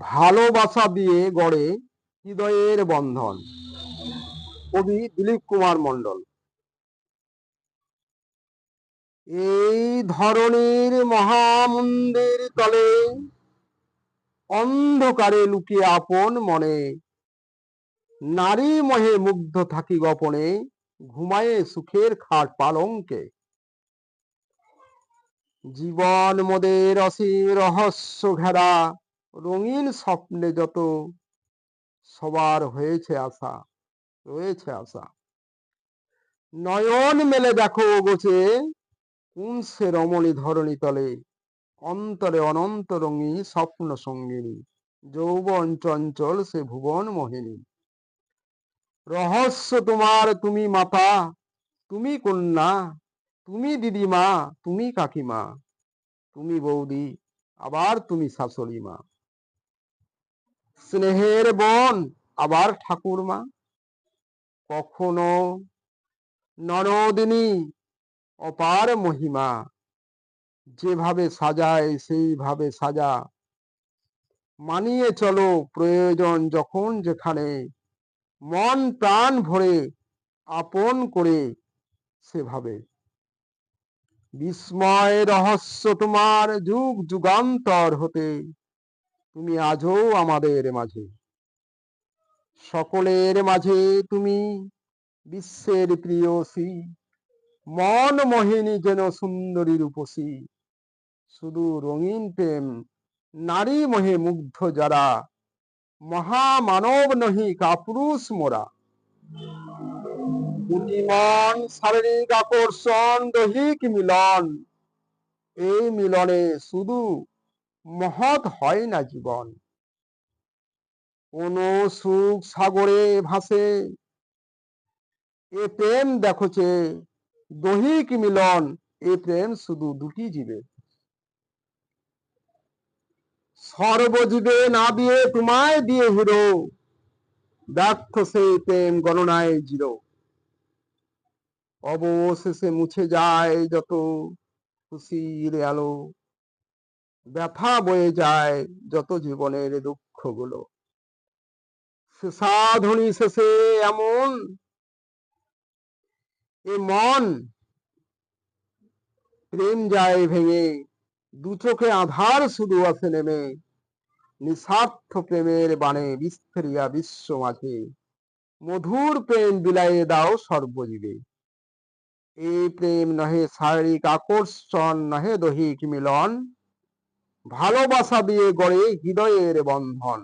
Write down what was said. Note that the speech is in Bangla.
ভালোবাসা দিয়ে গড়ে হৃদয়ের বন্ধন। কবি দিলীপ কুমার মণ্ডল। এই ধরনের মহামন্দির তলে অন্ধকারে লুকিয়ে আপন মনে, নারী মহে মুগ্ধ থাকি গোপনে, ঘুমায়ে সুখের খাট পালঙ্কে। জীবন মোদের অসীম রহস্য ঘেরা, রঙিন স্বপ্নে যত সবার হয়েছে আশা, রয়েছে আশা। নয়ন মেলে দেখো গোছে কোন সে রমণী ধরণী তলে, অন্তরে অনন্ত রঙী স্বপ্ন সঙ্গিনী, যৌবন চঞ্চল সে ভুবন মোহিনী। রহস্য তোমার, তুমি মাতা, তুমি কন্যা তুমি দিদিমা, তুমি কাকিমা, তুমি বৌদি, আবার তুমি শাশুড়ি মা স্নেহের বোন, আবার ঠাকুরমা। কখনো নরদিনী, অপার মহিমা। যেভাবে সাজায়, সেইভাবে সাজা। মানিয়ে চলো প্রয়োজন যখন যেখানে। মন প্রাণ ভরে, আপন করে সেভাবে। বিস্ময় রহস্য তোমার যুগ যুগান্তর হতে। তুমি আজও আমাদের মাঝে। সকলের মাঝে তুমি বিশ্বের প্রিয়সী। মন মোহিনী যেন সুন্দরী রূপসী। শুধু রঙিন প্রেম, নারী মোহে মুগ্ধ যারা। মহামানব নহি কাপুরুষ মোরা। শারীরিক আকর্ষণ, দৈহিক মিলন। এই মিলনে শুধু মহৎ হয় না জীবন। কোন সুখ সাগরে ভাসে। এ প্রেম দেখছে দৈহিক মিলন, এ প্রেম শুধু দুটি জীবে। সর্বজীবে না দিয়ে তোমায় দিয়ে হিরো, ব্যর্থ সেই প্রেম গণনায় জিরো। অবশেষে মুছে যায় যত খুশির আলো। ব্যথা বয়ে যায় যত জীবনের দুঃখগুলো। সাধনী শেষে এমন এ মন প্রেম যায় ভেঙে, দু চোখে আধার শুধু আছে নেমে, নিঃস্বার্থ প্রেমের বাণে বিস্তরিয়া বিশ্ব মাঝে। মধুর প্রেম বিলায়ে দাও সর্বজীবে। এই প্রেম নহে শারীরিক আকর্ষণ নহে দৈহিক মিলন। ভালোবাসা দিয়ে গড়ে হৃদয়ের বন্ধন।